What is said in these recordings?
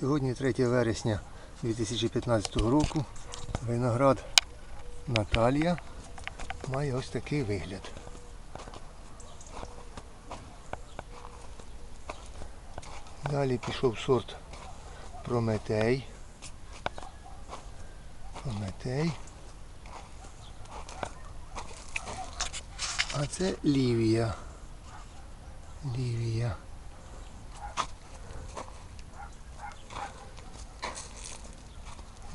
Сьогодні 3 вересня 2015 року. Виноград Наталія має ось такий вигляд. Далі пішов сорт Прометей. Прометей. А це Лівія. Лівія.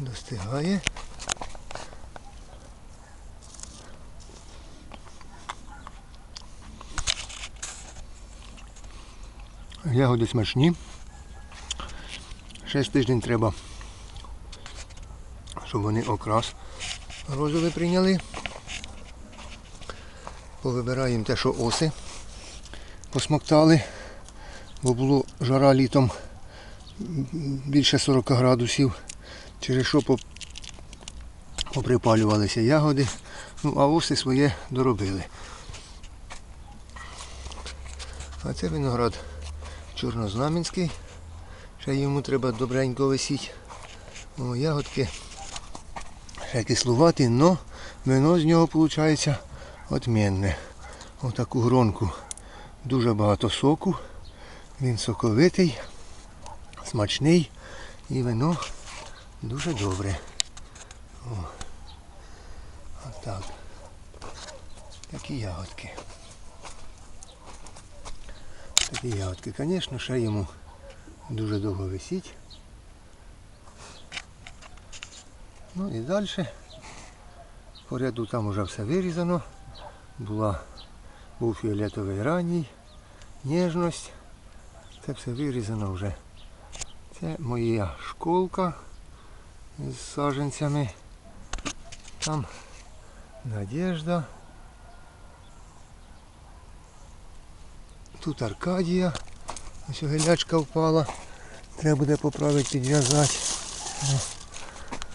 Достигає. Ягоди смачні. З тиждень треба, щоб вони окрас розовий прийняли. Повибираємо те, що оси посмоктали, бо було жара літом більше 40 градусів, через що поп- поприпалювалися ягоди, ну а оси своє доробили. А це виноград чорнознам'янський. Ще йому треба добренько висіти. О, ягодки ще кислуваті, але вино з нього виходить отмінне. Отаку гронку. Дуже багато соку. Він соковитий, смачний і вино дуже добре. О. Отак. Такі ягодки. Такі ягодки, звісно, ще йому дуже довго висіть. Ну і далі. По ряду там вже все вирізано. Була, був фіолетовий ранній, ніжність. Це все вирізано вже. Це моя школка з саджанцями. Там Надежда. Тут Аркадія. Ось гелячка впала. Треба буде поправити, підв'язати.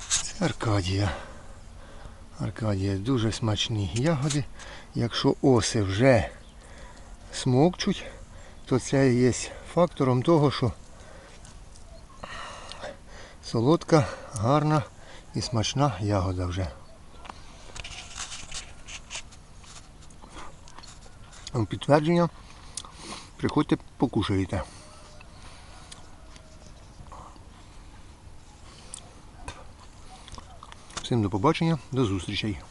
Це Аркадія. Аркадія дуже смачні ягоди. Якщо оси вже смокчуть, то це є фактором того, що солодка, гарна і смачна ягода вже. Підтвердження. Приходьте, покушайте. Всім до побачення, до зустрічей.